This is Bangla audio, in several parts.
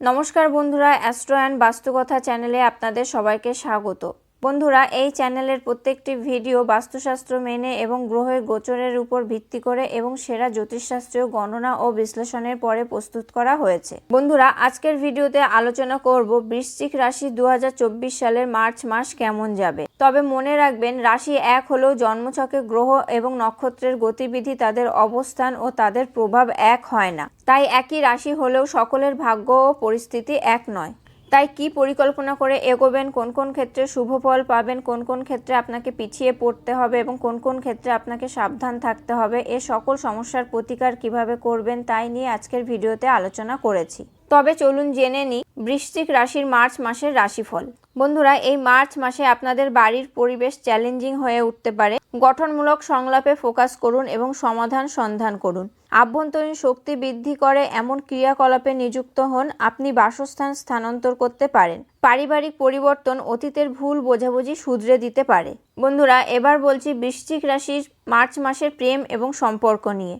নমস্কার বন্ধুরা অ্যাস্ট্রো অ্যান্ড বাস্তুকথা চ্যানেলে আপনাদের সবাইকে স্বাগত। বন্ধুরা, এই চ্যানেলের প্রত্যেকটি ভিডিও বাস্তুশাস্ত্র মেনে এবং গ্রহের গোচরের উপর ভিত্তি করে এবং সেরা জ্যোতিষশাস্ত্রীয় গণনা ও বিশ্লেষণের পরে প্রস্তুত করা হয়েছে। বন্ধুরা, আজকের ভিডিওতে আলোচনা করব বৃশ্চিক রাশি দু হাজার চব্বিশ সালের মার্চ মাস কেমন যাবে। তবে মনে রাখবেন, রাশি এক হলেও জন্মছকে গ্রহ এবং নক্ষত্রের গতিবিধি, তাদের অবস্থান ও তাদের প্রভাব এক হয় না। তাই একই রাশি হলেও সকলের ভাগ্য ও পরিস্থিতি এক নয়। তাই কি পরিকল্পনা করে এগোবেন? কোন কোন ক্ষেত্রে শুভ ফল পাবেন? কোন কোন ক্ষেত্রে আপনাকে পিছিয়ে পড়তে হবে? এবং কোন কোন ক্ষেত্রে আপনাকে সাবধান থাকতে হবে? এ সকল সমস্যার প্রতিকার কীভাবে করবেন তাই নিয়ে আজকের ভিডিওতে আলোচনা করেছি। তবে চলুন জেনে নিই বৃশ্চিক রাশির মার্চ মাসের রাশিফল। বন্ধুরা, এই মার্চ মাসে আপনাদের বাড়ির পরিবেশ চ্যালেঞ্জিং হয়ে উঠতে পারে। গঠনমূলক সংলাপে ফোকাস করুন এবং সমাধান সন্ধান করুন। আভ্যন্তরীণ শক্তি বৃদ্ধি করে এমন ক্রিয়াকলাপে নিযুক্ত হন আপনি বাসস্থান স্থানান্তর করতে পারেন। পারিবারিক পরিবর্তন অতীতের ভুল বোঝাবুঝি শুধরে দিতে পারে। বন্ধুরা, এবার বলছি বৃশ্চিক রাশির মার্চ মাসের প্রেম এবং সম্পর্ক নিয়ে।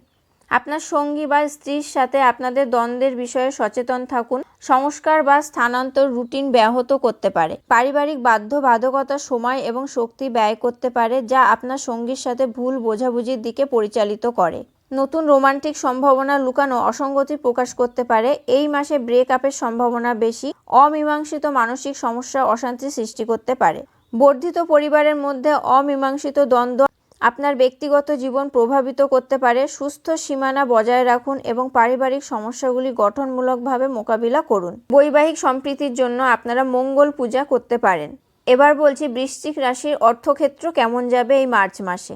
আপনার সঙ্গী বা স্ত্রীর সাথে আপনাদের দ্বন্দ্বের বিষয়ে সচেতন থাকুন, সংস্কার বা স্থানান্তর রুটিন ব্যাহত করতে পারে। পারিবারিক বাধ্যবাধকতা সময় এবং শক্তি ব্যয় করতে পারে, যা আপনার সঙ্গীর সাথে ভুল বোঝাবুঝির দিকে পরিচালিত করে। নতুন রোমান্টিক সম্ভাবনা লুকানো অসঙ্গতি প্রকাশ করতে পারে। এই মাসে ব্রেক আপের সম্ভাবনা বেশি, অমীমাংসিত মানসিক সমস্যা, অশান্তি সৃষ্টি করতে পারে। বর্ধিত পরিবারের মধ্যে অমীমাংসিত দ্বন্দ্ব আপনার ব্যক্তিগত জীবন প্রভাবিত করতে পারে, সুস্থ সীমানা বজায় রাখুন এবং পারিবারিক সমস্যাগুলি গঠনমূলকভাবে মোকাবিলা করুন। বৈবাহিক সম্প্রীতির জন্য আপনারা মঙ্গল পূজা করতে পারেন। এবার বলছি বৃশ্চিক রাশির অর্থক্ষেত্র কেমন যাবে এই মার্চ মাসে?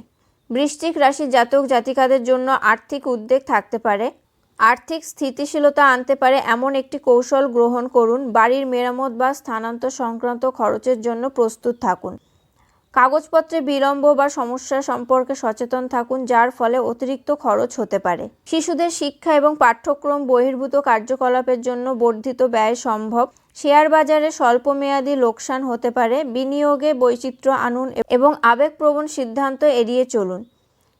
বৃশ্চিক রাশির জাতক জাতিকাদের জন্য আর্থিক উদ্বেগ থাকতে পারে। আর্থিক স্থিতিশীলতা আনতে পারে এমন একটি কৌশল গ্রহণ করুন। বাড়ির মেরামত বা স্থানান্তর সংক্রান্ত খরচের জন্য প্রস্তুত থাকুন। কাগজপত্রে বিলম্ব বা সমস্যা সম্পর্কে সচেতন থাকুন, যার ফলে অতিরিক্ত খরচ হতে পারে। শিশুদের শিক্ষা এবং পাঠ্যক্রম বহির্ভূত কার্যকলাপের জন্য বর্ধিত ব্যয় সম্ভব। শেয়ার বাজারে স্বল্প স্বল্পমেয়াদী লোকসান হতে পারে। বিনিয়োগে বৈচিত্র্য আনুন এবং আবেগপ্রবণ সিদ্ধান্ত এড়িয়ে চলুন।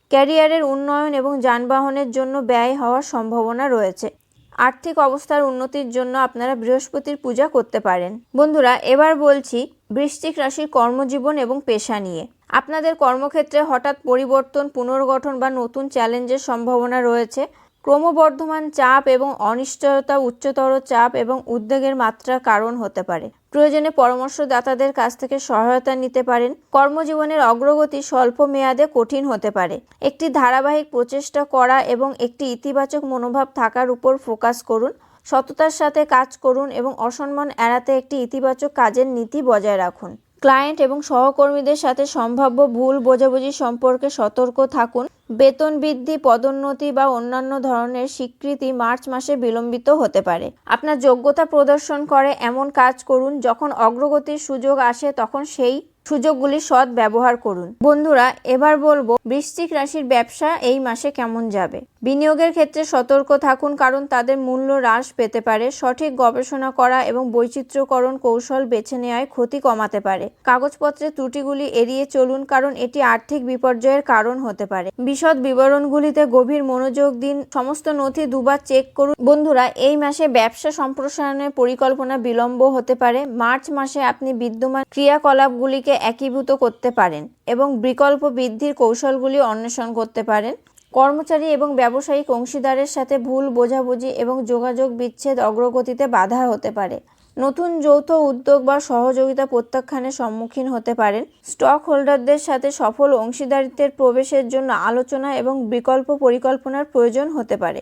ক্যারিয়ারের উন্নয়ন এবং যানবাহনের জন্য ব্যয় হওয়ার সম্ভাবনা রয়েছে। আর্থিক অবস্থার উন্নতির জন্য আপনারা বৃহস্পতির পূজা করতে পারেন। বন্ধুরা, এবার বলছি বৃশ্চিক রাশির কর্মজীবন এবং পেশা নিয়ে। আপনাদের কর্মক্ষেত্রে হঠাৎ পরিবর্তন, পুনর্গঠন বা নতুন চ্যালেঞ্জের সম্ভাবনা রয়েছে। ক্রমবর্ধমান চাপ এবং অনিশ্চয়তা, উচ্চতর চাপ এবং উদ্বেগের মাত্রার কারণ হতে পারে। প্রয়োজনে পরামর্শদাতাদের কাছ থেকে সহায়তা নিতে পারেন। কর্মজীবনের অগ্রগতি স্বল্প মেয়াদে কঠিন হতে পারে। একটি ধারাবাহিক প্রচেষ্টা করা এবং একটি ইতিবাচক মনোভাব থাকার উপর ফোকাস করুন। সততার সাথে কাজ করুন এবং অসম্মান এড়াতে একটি ইতিবাচক কাজের নীতি বজায় রাখুন। ক্লায়েন্ট এবং সহকর্মীদের সাথে সম্ভাব্য ভুল বোঝাবুঝি সম্পর্কে সতর্ক থাকুন। বেতন বৃদ্ধি, পদোন্নতি বা অন্যান্য ধরনের স্বীকৃতি মার্চ মাসে বিলম্বিত হতে পারে। আপনার যোগ্যতা প্রদর্শন করে এমন কাজ করুন যখন অগ্রগতির সুযোগ আসে তখন সেই সুযোগগুলি সৎ ব্যবহার করুন। বন্ধুরা, এবার বলব বৃশ্চিক রাশির ব্যবসা এই মাসে কেমন যাবে? বিনিয়োগের ক্ষেত্রে সতর্ক থাকুন কারণ তাদের মূল্য হ্রাস পেতে পারে। সঠিক গবেষণা করা এবং বৈচিত্র্যকরণ কৌশল বেছে নেওয়ায় ক্ষতি কমাতে পারে। কাগজপত্রের ত্রুটিগুলি এড়িয়ে চলুন কারণ এটি আর্থিক বিপর্যয়ের কারণ হতে পারে। বিশদ বিবরণগুলিতে গভীর মনোযোগ দিন। সমস্ত নথি দুবার চেক করুন। বন্ধুরা, এই মাসে ব্যবসা সম্প্রসারণের পরিকল্পনা বিলম্ব হতে পারে। মার্চ মাসে আপনি বিদ্যমান ক্রিয়াকলাপগুলিকে একীভূত করতে পারেন এবং বিকল্প বৃদ্ধির কৌশলগুলি অন্বেষণ করতে পারেন। কর্মচারী এবং ব্যবসায়িক অংশীদারের সাথে ভুল বোঝাবুঝি এবং যোগাযোগ বিচ্ছেদ অগ্রগতিতে বাধা হতে পারে। নতুন যৌথ উদ্যোগ বা সহযোগিতা প্রত্যাখ্যানের সম্মুখীন হতে পারেন। স্টক হোল্ডারদের সাথে সফল অংশীদারিত্বের প্রবেশের জন্য আলোচনা এবং বিকল্প পরিকল্পনার প্রয়োজন হতে পারে।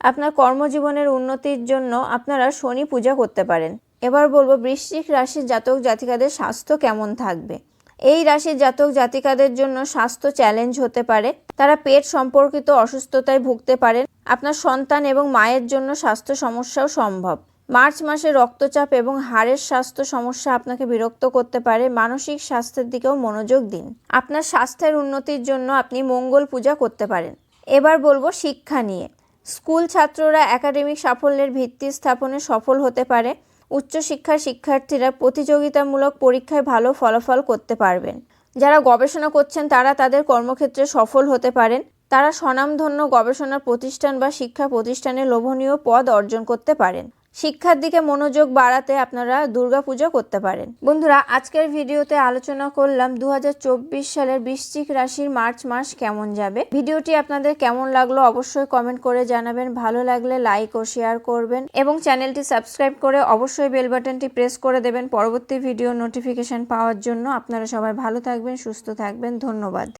আপনার কর্মজীবনের উন্নতির জন্য আপনারা শনি পূজা করতে পারেন। এবার বলব বৃশ্চিক রাশির জাতক জাতিকাদের স্বাস্থ্য কেমন থাকবে? এই রাশির জাতক জাতিকাদের জন্য স্বাস্থ্য চ্যালেঞ্জ হতে পারে। তারা পেট সম্পর্কিত অসুস্থতায় ভুগতে পারেন। আপনার সন্তান এবং মায়ের জন্য স্বাস্থ্য সমস্যাও সম্ভব। মার্চ মাসে রক্তচাপ এবং হাড়ের স্বাস্থ্য সমস্যা আপনাকে বিরক্ত করতে পারে, মানসিক স্বাস্থ্যের দিকেও মনোযোগ দিন। আপনার স্বাস্থ্যের উন্নতির জন্য আপনি মঙ্গল পূজা করতে পারেন। এবার বলব শিক্ষা নিয়ে। স্কুল ছাত্ররা একাডেমিক সাফল্যের ভিত্তি স্থাপনে সফল হতে পারে। উচ্চশিক্ষার শিক্ষার্থীরা প্রতিযোগিতামূলক পরীক্ষায় ভালো ফলাফল করতে পারবেন। যারা গবেষণা করছেন, তারা তাদের কর্মক্ষেত্রে সফল হতে পারেন। তারা স্বনামধন্য গবেষণা প্রতিষ্ঠান বা শিক্ষা প্রতিষ্ঠানে লোভনীয় পদ অর্জন করতে পারেন। শিক্ষার দিকে মনোযোগ বাড়াতে আপনারা দুর্গাপুজো করতে পারেন। বন্ধুরা, আজকের ভিডিওতে আলোচনা করলাম দু হাজার চব্বিশ সালের বৃশ্চিক রাশির মার্চ মাস কেমন যাবে। ভিডিওটি আপনাদের কেমন লাগল অবশ্যই কমেন্ট করে জানাবেন। ভালো লাগলে লাইক ও শেয়ার করবেন এবং চ্যানেলটি সাবস্ক্রাইব করে অবশ্যই বেল বাটনটি প্রেস করে দেবেন। পরবর্তী ভিডিও নোটিফিকেশন পাওয়ার জন্য আপনারা সবাই ভালো থাকবেন, সুস্থ থাকবেন। ধন্যবাদ।